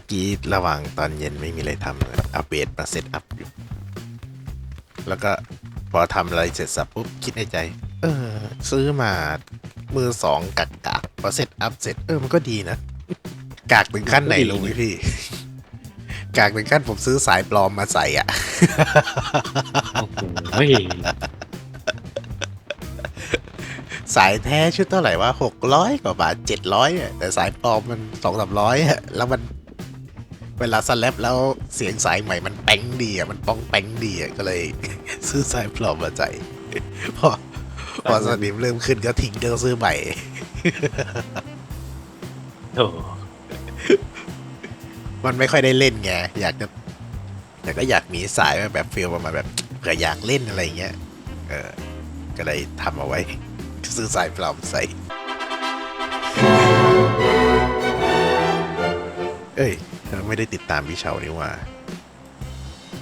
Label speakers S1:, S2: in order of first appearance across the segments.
S1: มื่อกี้ระหว่างตอนเย็นไม่มีอะไรทำเลยอัปเดตมาเซตอัพอยู่ แล้วก็พอทำอะไรเสร็จสับปุ๊บคิดในใจ เออ ซื้อมามือสองกักกากพอเซตอัพเสร็จเออมันก็ดีนะ กากถึงขั้นไหนรู้ไหมพี่ กากถึงขั้นผมซื้อสายปลอมมาใส่อะ
S2: โอ้ย
S1: สายแท้ชุดเท่าไหร่วะหกร้อยกว่าบาทเจ็ดร้อยแต่สายปลอมมันสองสามร้อยอะแล้วมัน เวลาสแลปแล้วเสียงสายใหม่มันแป้งดีอะมันป้องแป้งดีอะก็เลย ซื้อสายปลอมมาใส่พอพอสนิมเริ่มขึ้นก็ทิ้งเดิมซื้อใหม่
S2: โอ้
S1: มันไม่ค่อยได้เล่นไงอยากจะแต่ก็อยากมีสายมาแบบฟีลประมาณแบบเผื่ออยากเล่นอะไรเงี้ยเออก็เลยทำเอาไว้ซื้อสายปลอมใส่เอ้ย เราไม่ได้ติดตามพี่เชานี่หว่า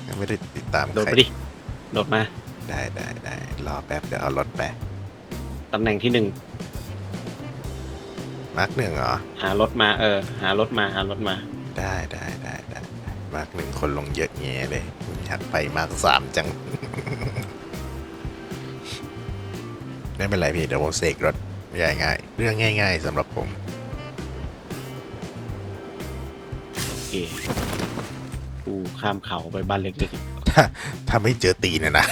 S1: ยังไม่ได้ติดตาม
S2: โดด
S1: ใคร
S2: ไปดิ โดดมา
S1: ได้ได้ได้รอแป๊บเดี๋ยวเอารถไป
S2: ตำแหน่งที่หนึ่ง
S1: มาร์กหนึ่งเหรอ
S2: หารถมา เออ หารถมา หารถมา
S1: ได้ได้ได้ได้มาร์กหนึ่งคนลงเยอะแยะเลยอยากไปมาร์กสามจัง ไม่เป็นไรพี่เดี๋ยวผมเสกรถง่ายๆเรื่องง่าย ๆสำหรับผม
S2: เคกูข้ามเขาไปบ้านเล็ก
S1: ถ้าถ้าไม่เจอตีนนะนะ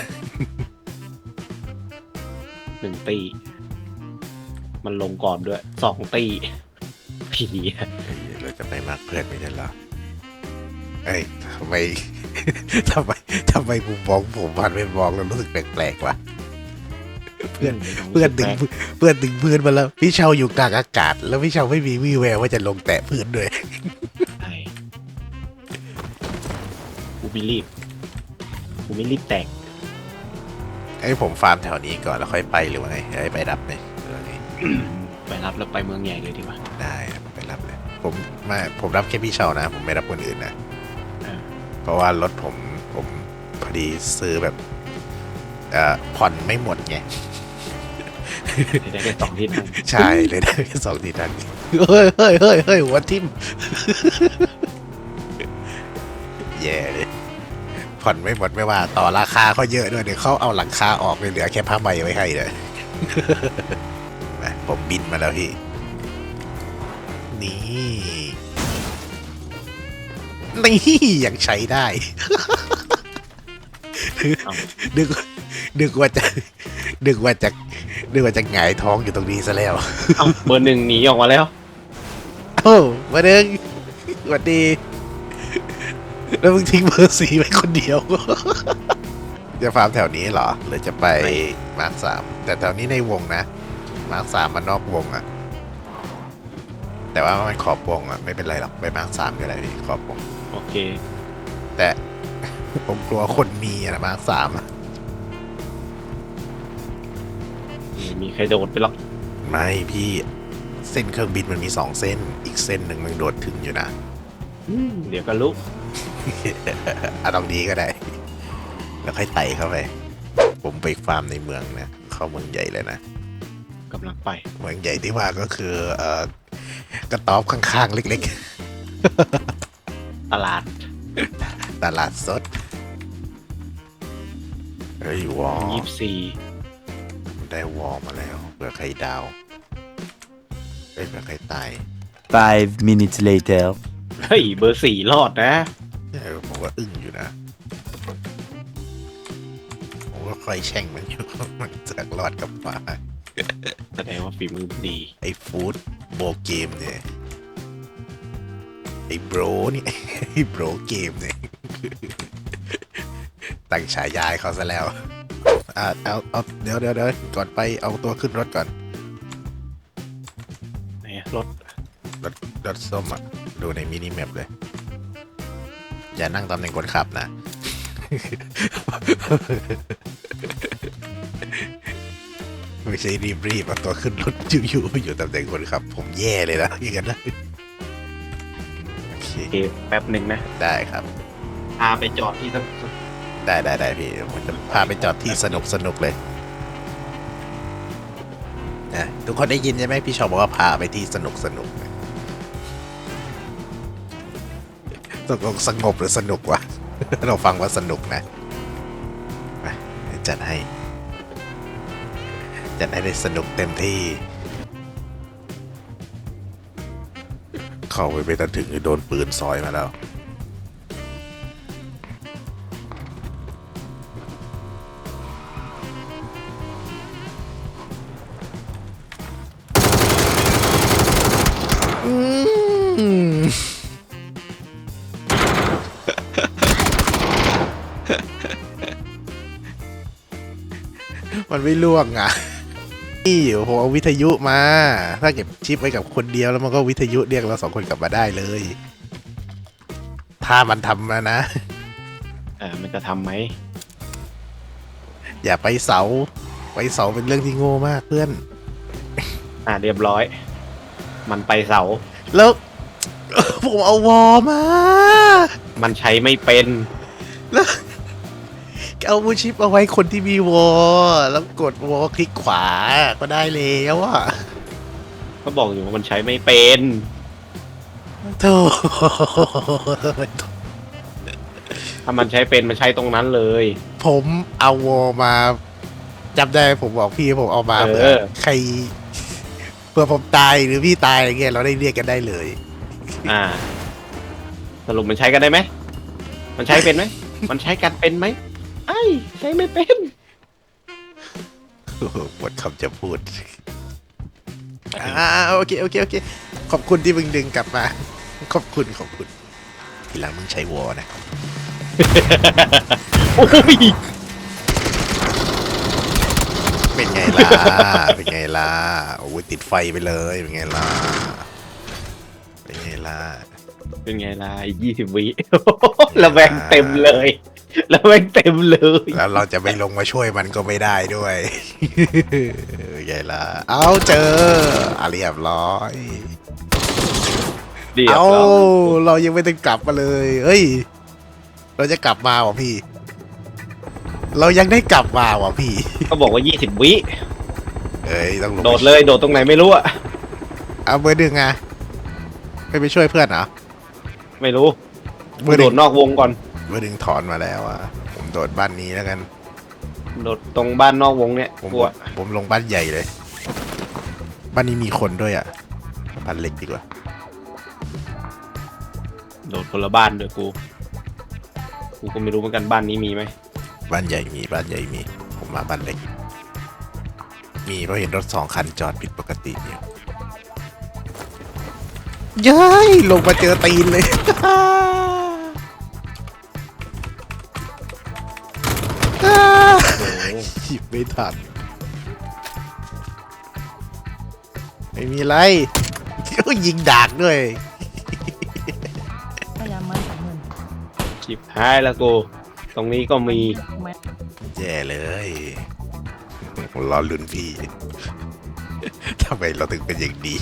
S2: ๆหนึ่งตี มันลงก่อนด้วยสองตีผีอะ
S1: เฮ้ยเราจะไปมาร์กเพื่อนไม่ใช่เหรอเอ้ยทำไม ทำไมทำไมมุมมองผมมันไม่มองแล้วรู้สึกแปลกๆวะเพื่อนเพื่อนดึงเพื่อนดึงพื้นมาแล้วพี่เชาอยู่กลางอากาศ แล้วพี่เชาไม่มีวี่แววว่าจะลงแตะพื้นด้วย
S2: ไม่รีบ กูไม่รีบแตก
S1: ให้ผมฟาร์มแถวนี้ก่อนแล้วค่อยไปหรือว่าไงให้ไปรับเนี่ยหรือว่าไง
S2: ไปรับแล้วไปเมืองใหญ่เลยดีกว่า
S1: ได้ครับไปรับเลย ผมไม่ผมรับแค่พี่เชานะ ผมไม่รับคนอื่นนะ
S2: อ่า
S1: เพราะว่ารถผมผมพอดีซื้อแบบเอ่อผ่อนไม่หมดไง
S2: ได้ได้สองที่นั่ง
S1: ใช่เลยได้แค่สองทีนั้นเฮ้ยเฮ้ยเฮ้ยเฮ้ยหัวทิ่มแย่เลย ผ่อนไม่หมดไม่ว่าต่อราคาเขาเยอะด้วยเดี๋ยวเขาเอาหลังคาออกเลยเหลือแค่ผ้าใบไว้ให้เลยมาผมบินมาแล้วพี่ นี่ นี่ยังใช้ได้
S2: เอา
S1: นึกนึกว่าจะนึกว่าจะนึกว่าจะหงายท้องอยู่ตรงนี้ซะแล้ว
S2: เอาเบอร์หนึ่งหนีออกมาแล้ว
S1: โอ้มาเด้งสวัสดี แล้วมึงทิ้งเบอร์สีไว้คนเดียว จะฟาร์มแถวนี้เหรอ หรือจะไป
S2: ไป
S1: มาร์คสามแต่แถวนี้ในวงนะ มาร์คสามมันนอกวงอะแต่ว่ามันขอบวงอะไม่เป็นไรหรอกไปมาร์คสามก็ได้พี่ขอบวง
S2: โอเค
S1: แต่ผมกลัวคนมีอะนะมาร์คสามอะ
S2: ไม่มีใครโดดไปหรอก
S1: ไม่พี่เส้นเครื่องบินมันมีสองเส้น อีกเส้นหนึ่งมันโดดถึงอยู่นะ
S2: อืมเดี๋ยวก็ลุก
S1: อะตรงนี้ก็ได้ แล้วค่อยไต่เข้าไป ผมไปฟาร์มในเมืองนะ เข้าเมืองใหญ่เลยนะ
S2: กำลังไป
S1: เมืองใหญ่ที่ว่าก็คือ เอ่อกระต๊อบข้างๆ เล็ก
S2: ตลาด
S1: ๆตลาดสด เฮ้ยวอล
S2: ยี่สิบสี่
S1: ได้วอลมาแล้วเผื่อใครดาวเอ้ยเผื่อใครตาย
S3: Five minutes later.
S2: เฮ้ย เบอร์สี่รอดนะ
S1: เออผมว่าอึ้งอยู่นะผมก็ค่อยแช่งมันอยู่มันจะรอดกับฟ้า
S2: แสดงว่าฝีมือดี
S1: ไอ้ฟู้ดโบเกมเนี่ยไอ้โบรนี่ไอ้โบรเกมเนี่ยตั้งฉายาให้เขาซะแล้วอ่าเอาเอาเดี๋ยวเดี๋ยวเดี๋ยวก่อนไปเอาตัวขึ้นรถก่อน
S2: ไหนอะรถ
S1: รถรถส้มอะ ดูในมินิแมปเลย อย่านั่งตำแหน่งคนขับนะไม่ใช่รีบรีบๆเอาตัวขึ้นรถอยู่ๆอยู่ตำแหน่งคนขับ ผมแย่เลยนะอย่างนั้นนะโอเค
S2: โอเคแป๊บหนึ่งนะ
S1: ได้ครับ
S2: พาไปจอดที่สัก
S1: ได้ได้ได้พี่ผมจะพาไปจอดที่สนุกสนุกเลยนะทุกคนได้ยินใช่ไหมพี่ชอบบอกว่าพาไปที่สนุกสนุก ตกลงสงบหรือสนุกวะ เราฟังว่าสนุกนะจัดให้จัดให้ได้สนุกเต็มที่ เข้าไปไปจนถึงโดนปืนซอยมาแล้ว มันไม่ล่วงอะนี่ผมเอาวิทยุมา ถ้าเก็บชิปไว้กับคนเดียวแล้วมันก็วิทยุเรียกเราสองคนกลับมาได้เลย ถ้ามันทำนะนะ
S2: เออมันจะทำไหม
S1: อย่าไปเสา ไปเสาเป็นเรื่องที่โง่มากเพื่อน
S2: อ่าเรียบร้อย มันไปเสา
S1: แล้ว ผมเอาวอมา
S2: มันใช้ไม่เป็น
S1: แล้ว เอาบูชิปเอาไว้คนที่มีวอแล้วกดวอคลิกขวาก็ได้แล้วอะ
S2: ก็บอกอยู่ว่ามันใช้ไม่เป็น
S1: โธ่
S2: ถ้ามันใช้เป็นมันใช้ตรงนั้นเลย
S1: ผมเอาวอมาจำได้ผมบอกพี่ผมเอามา
S2: เออ
S1: เผื่อใครเผื่อผมตายหรือพี่ตายอะไรเงี้ยเราได้เรียกกันได้เลย
S2: อ่า สรุปมันใช้กันได้ไหม มันใช้เป็นไหม มันใช้กันเป็นไหม ไอ้ใช้ไม่เป็น
S1: โอ้โหหมดคำจะพูดอ่าโอเคโอเคโอเค ขอบคุณที่มึงดึงกลับมา ขอบคุณขอบคุณ ทีหลังมึงใช้วอนะ
S2: โอ้ย
S1: เป็นไงล่ะ เป็นไงล่ะ โอ้ยติดไฟไปเลย เป็นไงล่ะ เป็นไงล่ะ
S2: เป็นไงล่ะยี่สิบวิระแวงเต็มเลย ระแวงเต็มเลย
S1: แล้วเราจะไม่ลงมาช่วยมันก็ไม่ได้ด้วยเป็นไงล่ะเอาเจออาเรียบร้อย
S2: เดี๋ยว
S1: เอา
S2: เรา
S1: เรายังไม่ได้กลับมาเลย เฮ้ย เราจะกลับมาว่ะพี่ เรายังได้กลับมาว่ะพี่
S2: ก็บอกว่ายี่สิบวิ
S1: เอ้ยต้องลง
S2: โดดเลย โดดตรงไหนไม่รู้อะ
S1: เอาเบอร์หนึ่งอะไม่ไปช่วยเพื่อนเหรอ
S2: ไม่รู้
S1: เบอร์ห
S2: โด
S1: นึ่
S2: ด
S1: ง
S2: นอกวงก่อน
S1: เบอร์หนึ่งถอนมาแล้วอะผมโดดบ้านนี้แล้วกัน
S2: โดดตรงบ้านนอกวงเนี่ย
S1: ผม
S2: กลัว
S1: ผมลงบ้านใหญ่เลย บ้านนี้มีคนด้วยอะบ้านเล็กดีกว่า
S2: โดดคนละบ้านด้วยกู กูก็ไม่รู้เหมือนกันบ้านนี้มีไหม
S1: บ้านใหญ่มีบ้านใหญ่มี ผมมาบ้านเล็ก มีเพราะเห็นรถสองคันจอดผิดปกติอยู่ย้ายลงมาเจอตีนเลย หยิบไม่ทันไม่มีไรโอ้ยยิงดากด้วย
S4: พยายามมาสองหมื่น
S2: ชิบหายแล้วกู ตรงนี้ก็มี
S4: ไม่
S1: แย่เลยผมรอลุ้นพี่ ทำไมเราถึงเป็นอย่างนี้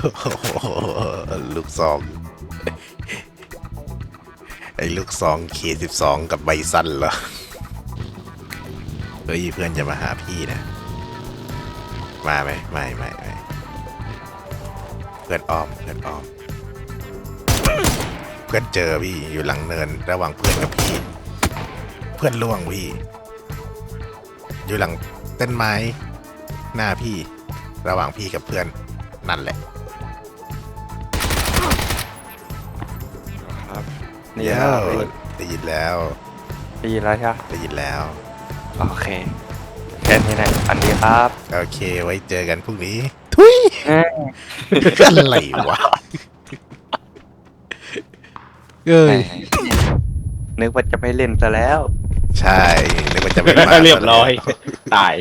S1: โอ้โหลูกซอง ไอ้ลูกซองเคสิบสองกับใบสั้นเหรอ เฮ้ยเพื่อนจะมาหาพี่นะ มาไหมไม่ไม่ไม่เพื่อนอ้อมเพื่อนอ้อม เพื่อนเจอพี่อยู่หลังเนินระหว่างเพื่อนกับพี่ เพื่อนล่วงพี่ อยู่หลังต้นไม้ หน้าพี่ ระหว่างพี่กับเพื่อนนั่นแหละ
S5: นี่
S1: เดี๋ย
S5: นะ
S1: วได้ยินแล้ว
S5: ได้ยินแล้วใช่ไหม
S1: ได้ยินแล้ว
S5: โอเคแค่นี้แหละอันนี้ครับ
S1: โอเค ไว้เจอกันพรุ่งนี้ ทุย อะไรวะเอ้ย
S5: นึกว่าจะไม่เล่นซะแล้ว
S1: ใช่นึกว่าจะไม่มา
S2: เรียบร้อย ตาย